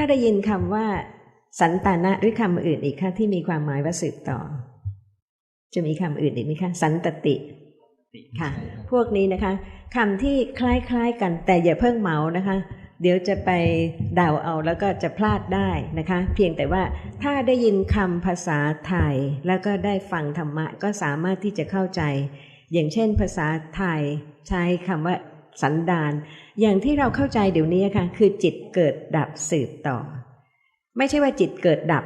ถ้าได้ยินคำว่า สันตานะหรือคำอื่นอีกค่ะที่มีความหมายว่าสืบต่อ จะมีคำอื่นอีกไหมคะสันตติค่ะ พวกนี้นะคะคำที่คล้ายๆกันแต่อย่าเพิ่งเมานะคะ เดี๋ยวจะไปเดาเอาแล้วก็จะพลาดได้นะคะ เพียงแต่ว่าถ้าได้ยินคำภาษาไทย แล้วก็ได้ฟังธรรมะก็สามารถที่จะเข้าใจ อย่างเช่นภาษาไทย ใช้คำว่า สันดาน อย่างที่เราเข้าใจเดี๋ยวนี้ค่ะ คือจิตเกิดดับสืบต่อ ไม่ใช่ว่าจิตเกิดดับ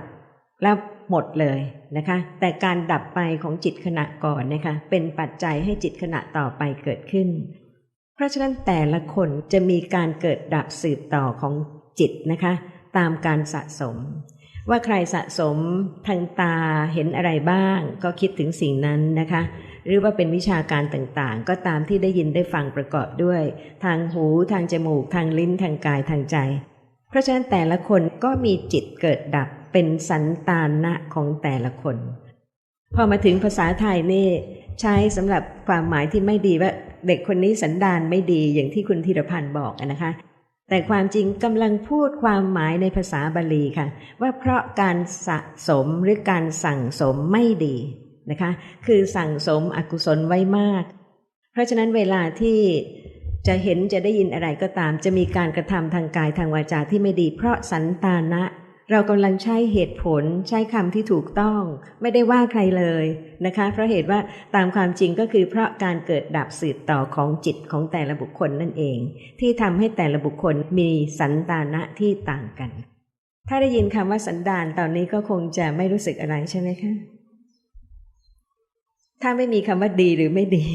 แล้วหมดเลยนะคะ แต่การดับไปของจิตขณะก่อนนะคะ เป็นปัจจัยให้จิตขณะต่อไปเกิดขึ้น เพราะฉะนั้นแต่ละคนจะมีการเกิดดับสืบต่อของจิตนะคะ ตามการสะสม ว่าใครสะสมทางตาเห็นอะไรบ้าง ก็คิดถึงสิ่งนั้นนะคะ หรือว่าเป็นวิชาการต่างๆ ก็ตามที่ได้ยินได้ฟังประกอบด้วย ทางหู ทางจมูก ทางลิ้น ทางกาย ทางใจ เพราะฉะนั้นแต่ละคนก็มีจิตเกิดดับเป็นสันตานะของแต่ละคน พอมาถึงภาษาไทยนี่ใช้สำหรับความหมายที่ไม่ดีว่าเด็กคนนี้สันดานไม่ดีอย่างที่คุณธีรพันธ์บอกนะคะ แต่ความจริงกำลังพูดความหมายในภาษาบาลีค่ะ ว่าเพราะการสะสมหรือการสั่งสมไม่ดี นะคะ คือสั่งสมอกุศลไว้มาก เพราะฉะนั้นเวลาที่จะเห็นจะได้ยินอะไรก็ตาม จะมีการกระทำทางกายทางวาจาที่ไม่ดี เพราะสันตานะ เรากำลังใช้เหตุผลใช้คำที่ถูกต้อง ไม่ได้ว่าใครเลยนะคะ เพราะเหตุว่าตามความจริงก็คือเพราะการเกิดดับสืบต่อของจิตของแต่ละบุคคลนั่นเอง ที่ทำให้แต่ละบุคคลมีสันตานะที่ต่างกัน ถ้าได้ยินคำว่าสันดานตอนนี้ก็คงจะไม่รู้สึกอะไรใช่ไหมคะ ถ้าไม่มีคำว่าดีหรือไม่ดี